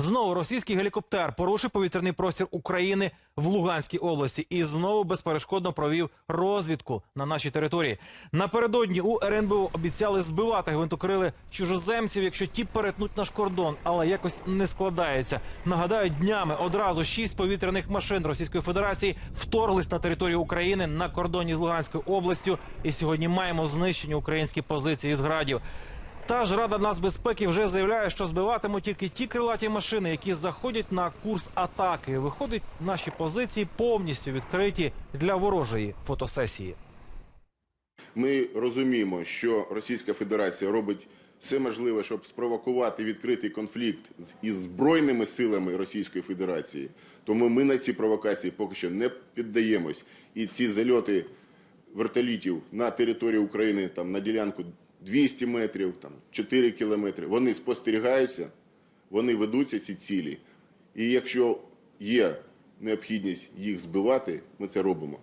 Знову російський гелікоптер порушив повітряний простір України в Луганській області і знову безперешкодно провів розвідку на нашій території. Напередодні у РНБО обіцяли збивати гвинтокрили чужоземців, якщо ті перетнуть наш кордон, але якось не складається. Нагадаю, днями одразу шість повітряних машин Російської Федерації вторглись на територію України на кордоні з Луганською областю. І сьогодні маємо знищені українські позиції з градів. Та ж Рада нацбезпеки вже заявляє, що збиватимуть тільки ті крилаті машини, які заходять на курс атаки. Виходить, наші позиції повністю відкриті для ворожої фотосесії. Ми розуміємо, що Російська Федерація робить все можливе, щоб спровокувати відкритий конфлікт із збройними силами Російської Федерації. Тому ми на ці провокації поки що не піддаємось. І ці зальоти вертолітів на територію України там на ділянку 200 метрів, там 4 кілометри, вони спостерігаються, вони ведуться ці цілі. І якщо є необхідність їх збивати, ми це робимо.